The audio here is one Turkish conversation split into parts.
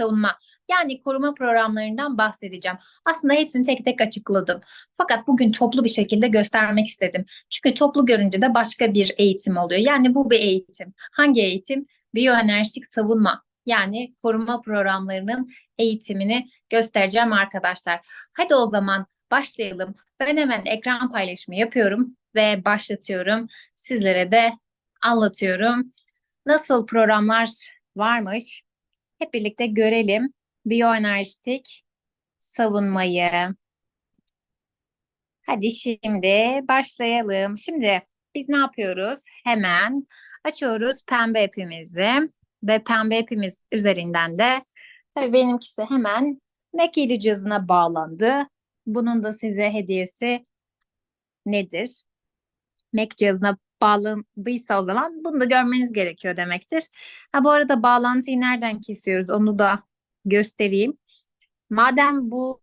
savunma yani koruma programlarından bahsedeceğim. Aslında hepsini tek tek açıkladım. Fakat bugün toplu bir şekilde göstermek istedim. Çünkü toplu görünce de başka bir eğitim oluyor. Yani bu bir eğitim. Hangi eğitim? Biyoenerjik savunma. Yani koruma programlarının eğitimini göstereceğim arkadaşlar. Hadi o zaman başlayalım. Ben hemen ekran paylaşımı yapıyorum ve başlatıyorum. Sizlere de anlatıyorum. Nasıl programlar varmış? Hep birlikte görelim. Biyoenerjik savunmayı. Hadi şimdi başlayalım. Şimdi biz ne yapıyoruz? Hemen açıyoruz pembe ipimizi ve pembe ipimiz üzerinden de tabii benimkisi hemen Mekili cihazına bağlandı. Bunun da size hediyesi nedir? Mac cihazına bağlandıysa o zaman bunu da görmeniz gerekiyor demektir. Ha bu arada bağlantıyı nereden kesiyoruz onu da göstereyim. Madem bu,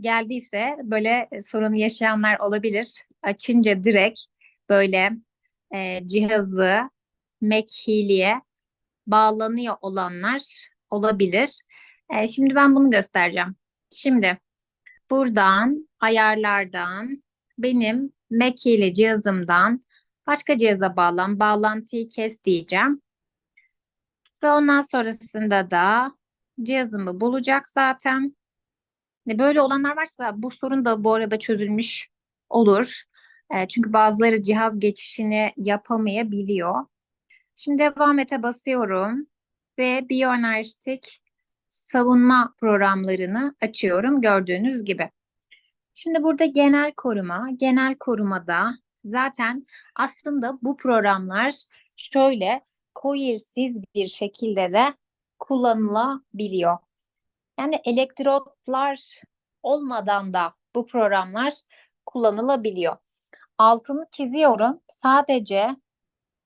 geldiyse böyle sorunu yaşayanlar olabilir. Açınca direkt böyle e, cihazı Mac bağlanıyor olanlar olabilir. E, şimdi ben bunu göstereceğim. Şimdi buradan ayarlardan benim Mac ile cihazımdan başka cihaza bağlan, bağlantıyı kes diyeceğim. Ve ondan sonrasında da cihazımı bulacak zaten. E, böyle olanlar varsa bu sorun da bu arada çözülmüş olur. E, çünkü bazıları cihaz geçişini yapamayabiliyor. Şimdi devam ete basıyorum ve biyoenerjik savunma programlarını açıyorum gördüğünüz gibi. Şimdi burada genel koruma, genel korumada zaten aslında bu programlar şöyle coilsiz bir şekilde de kullanılabiliyor. Yani elektrotlar olmadan da bu programlar kullanılabiliyor. Altını çiziyorum. Sadece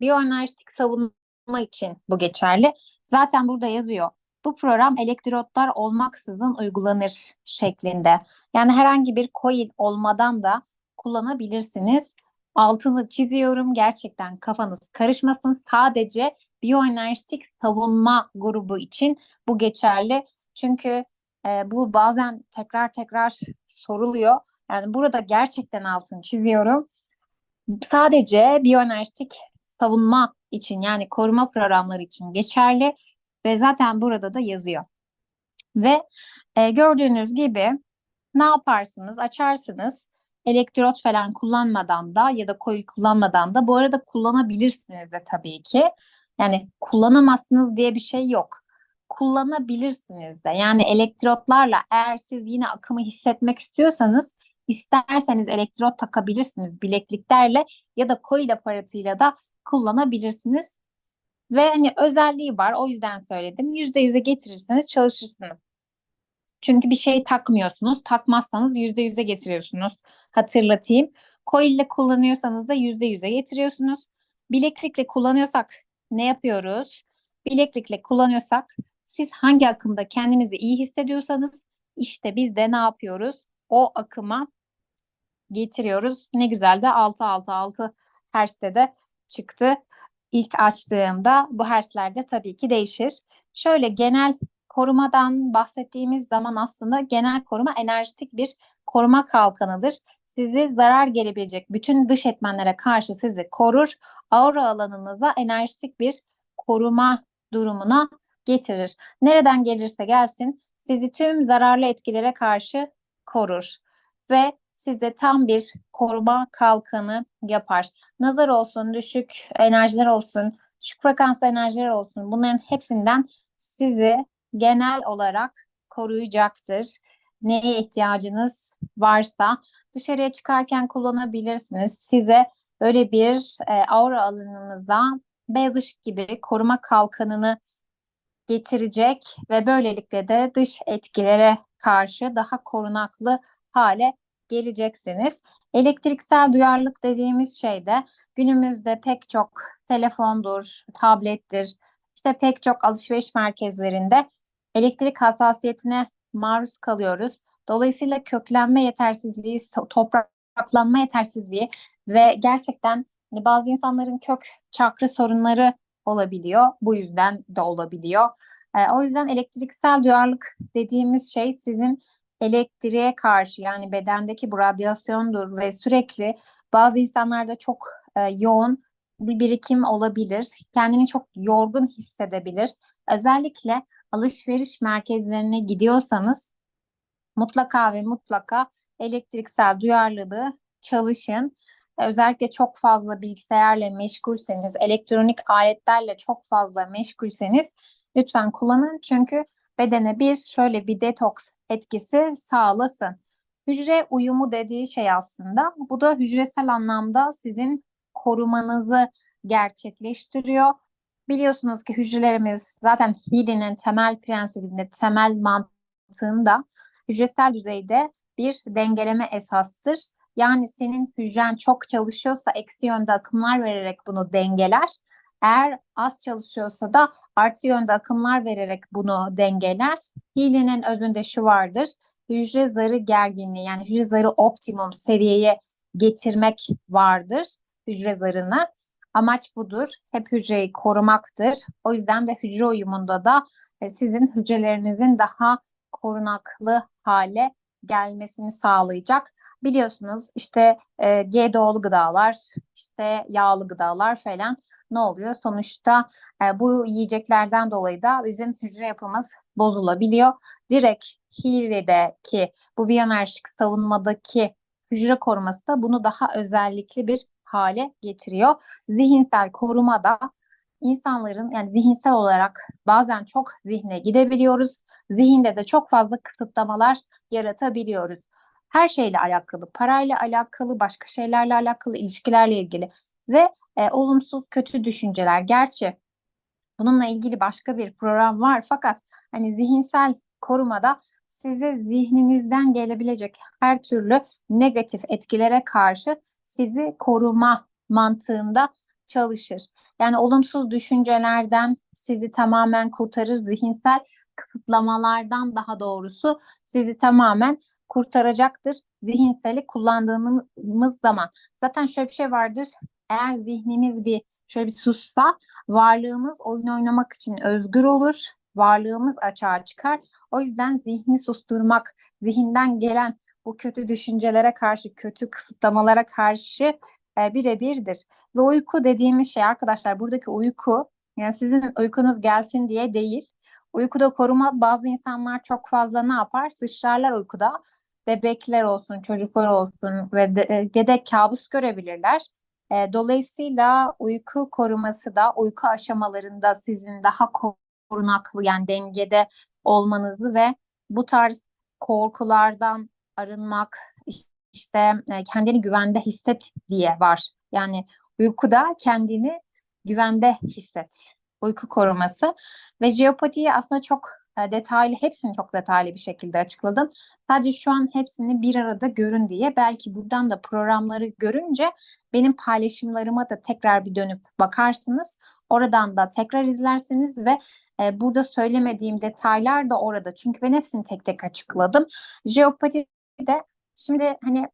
biyoenerjik savunma için bu geçerli. Zaten burada yazıyor. Bu program elektrotlar olmaksızın uygulanır şeklinde. Yani herhangi bir coil olmadan da kullanabilirsiniz. Altını çiziyorum. Gerçekten kafanız karışmasın. Sadece biyoenerjik savunma grubu için bu geçerli. Çünkü e, bu bazen tekrar tekrar soruluyor. Yani burada gerçekten altını çiziyorum. Sadece biyoenerjik savunma için yani koruma programları için geçerli ve zaten burada da yazıyor. Ve e, gördüğünüz gibi ne yaparsınız? Açarsınız elektrot falan kullanmadan da ya da coil kullanmadan da bu arada kullanabilirsiniz de tabii ki. Yani kullanamazsınız diye bir şey yok. Kullanabilirsiniz de. Yani elektrotlarla eğer siz yine akımı hissetmek istiyorsanız isterseniz elektrot takabilirsiniz bilekliklerle ya da coil aparatıyla da kullanabilirsiniz. Ve hani özelliği var o yüzden söyledim. Yüzde yüze getirirseniz çalışırsınız. Çünkü bir şey takmıyorsunuz. Takmazsanız yüzde yüze getiriyorsunuz. Hatırlatayım. Coil ile kullanıyorsanız da yüzde yüze getiriyorsunuz. Bileklikle kullanıyorsak ne yapıyoruz? Bileklikle kullanıyorsak siz hangi akımda kendinizi iyi hissediyorsanız işte biz de ne yapıyoruz? O akıma getiriyoruz. Ne güzel de 6 6 6 Hertz'te de çıktı. İlk açtığımda bu Hertz'lerde tabii ki değişir. Şöyle genel korumadan bahsettiğimiz zaman aslında genel koruma enerjitik bir koruma kalkanıdır. Sizi zarar gelebilecek bütün dış etmenlere karşı sizi korur. Aura alanınıza enerjitik bir koruma durumuna getirir. Nereden gelirse gelsin sizi tüm zararlı etkilere karşı korur ve size tam bir koruma kalkanı yapar. Nazar olsun, düşük enerjiler olsun, düşük frekanslı enerjiler olsun bunların hepsinden sizi genel olarak koruyacaktır. Neye ihtiyacınız varsa dışarıya çıkarken kullanabilirsiniz. Size böyle bir e, aura alanınıza beyaz ışık gibi koruma kalkanını getirecek ve böylelikle de dış etkilere karşı daha korunaklı hale geleceksiniz. Elektriksel duyarlılık dediğimiz şey de günümüzde pek çok telefondur, tablettir, işte pek çok alışveriş merkezlerinde elektrik hassasiyetine maruz kalıyoruz. Dolayısıyla köklenme yetersizliği, topraklanma yetersizliği ve gerçekten hani bazı insanların kök çakra sorunları olabiliyor. Bu yüzden de olabiliyor. E, o yüzden elektriksel duyarlılık dediğimiz şey sizin elektriğe karşı yani bedendeki bu radyasyondur ve sürekli bazı insanlarda çok e, yoğun bir birikim olabilir. Kendini çok yorgun hissedebilir. Özellikle alışveriş merkezlerine gidiyorsanız mutlaka ve mutlaka elektriksel duyarlılığı çalışın. Özellikle çok fazla bilgisayarla meşgulseniz, elektronik aletlerle çok fazla meşgulseniz lütfen kullanın. Çünkü bedene bir şöyle bir detoks etkisi sağlasın. Hücre uyumu dediği şey aslında bu da hücresel anlamda sizin korumanızı gerçekleştiriyor. Biliyorsunuz ki hücrelerimiz zaten Healy'nin temel prensibinde, temel mantığında hücresel düzeyde bir dengeleme esastır. Yani senin hücren çok çalışıyorsa eksi yönde akımlar vererek bunu dengeler. Eğer az çalışıyorsa da artı yönde akımlar vererek bunu dengeler. Healy'nin özünde şu vardır. Hücre zarı gerginliği yani hücre zarı optimum seviyeye getirmek vardır hücre zarını. Amaç budur. Hep hücreyi korumaktır. O yüzden de hücre uyumunda da e, sizin hücrelerinizin daha korunaklı hale gelmesini sağlayacak. Biliyorsunuz işte e, GDO'lu gıdalar, işte yağlı gıdalar falan ne oluyor? Sonuçta e, bu yiyeceklerden dolayı da bizim hücre yapımız bozulabiliyor. Direkt Healy'deki bu biyoenerjik savunmadaki hücre koruması da bunu daha özellikli bir hale getiriyor. Zihinsel koruma da insanların yani zihinsel olarak bazen çok zihne gidebiliyoruz. Zihinde de çok fazla kısıtlamalar yaratabiliyoruz. Her şeyle alakalı, parayla alakalı, başka şeylerle alakalı, ilişkilerle ilgili ve e, olumsuz kötü düşünceler. Gerçi bununla ilgili başka bir program var fakat hani zihinsel korumada size zihninizden gelebilecek her türlü negatif etkilere karşı sizi koruma mantığında çalışır. Yani olumsuz düşüncelerden sizi tamamen kurtarır, zihinsel kısıtlamalardan daha doğrusu sizi tamamen kurtaracaktır zihinseli kullandığımız zaman. Zaten şöyle bir şey vardır. Eğer zihnimiz bir şöyle bir sussa varlığımız oyun oynamak için özgür olur. Varlığımız açığa çıkar. O yüzden zihni susturmak, zihinden gelen bu kötü düşüncelere karşı, kötü kısıtlamalara karşı e, birebirdir. Ve uyku dediğimiz şey arkadaşlar buradaki uyku yani sizin uykunuz gelsin diye değil. Uykuda koruma bazı insanlar çok fazla ne yapar? Sıçrarlar uykuda. Bebekler olsun, çocuklar olsun ve de, ve de kabus görebilirler. E, dolayısıyla uyku koruması da uyku aşamalarında sizin daha korunaklı yani dengede olmanızı ve bu tarz korkulardan arınmak işte e, kendini güvende hisset diye var. Yani uykuda kendini güvende hisset. Uyku koruması ve jeopatiyi aslında çok e, detaylı, hepsini çok detaylı bir şekilde açıkladım. Sadece şu an hepsini bir arada görün diye belki buradan da programları görünce benim paylaşımlarıma da tekrar bir dönüp bakarsınız. Oradan da tekrar izlersiniz ve e, burada söylemediğim detaylar da orada. Çünkü ben hepsini tek tek açıkladım. Jeopati de şimdi hani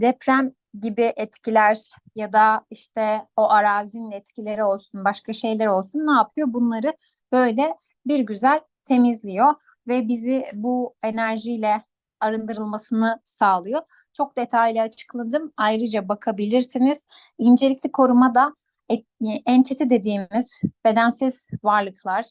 deprem gibi etkiler ya da işte o arazinin etkileri olsun, başka şeyler olsun ne yapıyor? Bunları böyle bir güzel temizliyor ve bizi bu enerjiyle arındırılmasını sağlıyor. Çok detaylı açıkladım. Ayrıca bakabilirsiniz. İncelikli koruma da entiti dediğimiz bedensiz varlıklar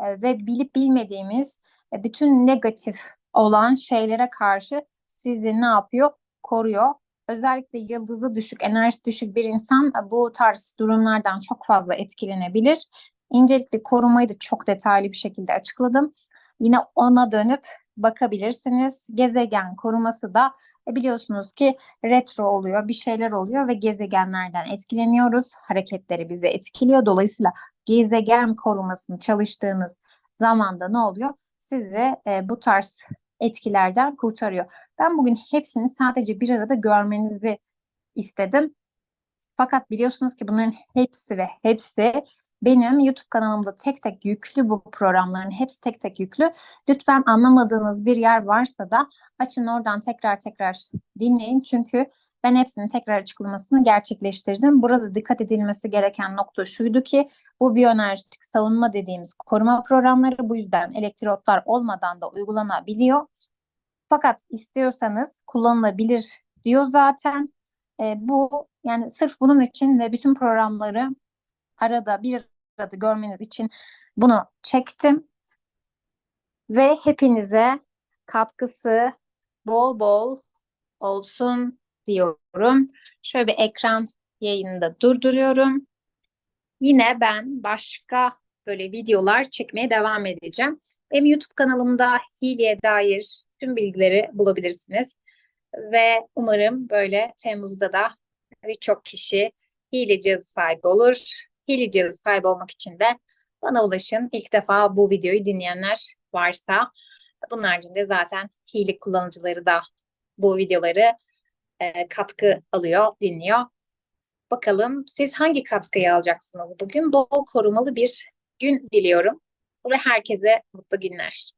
e, ve bilip bilmediğimiz e, bütün negatif olan şeylere karşı sizi ne yapıyor? Koruyor. Özellikle yıldızı düşük, enerjisi düşük bir insan e, bu tarz durumlardan çok fazla etkilenebilir. İncelikli korumayı da çok detaylı bir şekilde açıkladım. Yine ona dönüp bakabilirsiniz. Gezegen koruması da e, biliyorsunuz ki retro oluyor, bir şeyler oluyor ve gezegenlerden etkileniyoruz. Hareketleri bizi etkiliyor. Dolayısıyla gezegen korumasını çalıştığınız zamanda ne oluyor? Sizi e, bu tarz etkilerden kurtarıyor. Ben bugün hepsini sadece bir arada görmenizi istedim. Fakat biliyorsunuz ki bunların hepsi ve hepsi benim YouTube kanalımda tek tek yüklü bu programların hepsi tek tek yüklü. Lütfen anlamadığınız bir yer varsa da açın oradan tekrar tekrar dinleyin. Çünkü Ben hepsinin tekrar açıklamasını gerçekleştirdim. Burada dikkat edilmesi gereken nokta şuydu ki bu biyoenerjitik savunma dediğimiz koruma programları bu yüzden elektrotlar olmadan da uygulanabiliyor. Fakat istiyorsanız kullanılabilir diyor zaten. E, bu yani sırf bunun için ve bütün programları arada bir arada görmeniz için bunu çektim. Ve hepinize katkısı bol bol olsun diyorum. Şöyle bir ekran yayını durduruyorum. Yine ben başka böyle videolar çekmeye devam edeceğim. Benim YouTube kanalımda hileye dair tüm bilgileri bulabilirsiniz. Ve umarım böyle Temmuz'da da birçok kişi hile cihazı sahibi olur. Hile cihazı sahibi olmak için de bana ulaşın. İlk defa bu videoyu dinleyenler varsa bunun haricinde zaten hile kullanıcıları da bu videoları e, katkı alıyor, dinliyor. Bakalım siz hangi katkıyı alacaksınız bugün? Bol korumalı bir gün diliyorum ve herkese mutlu günler.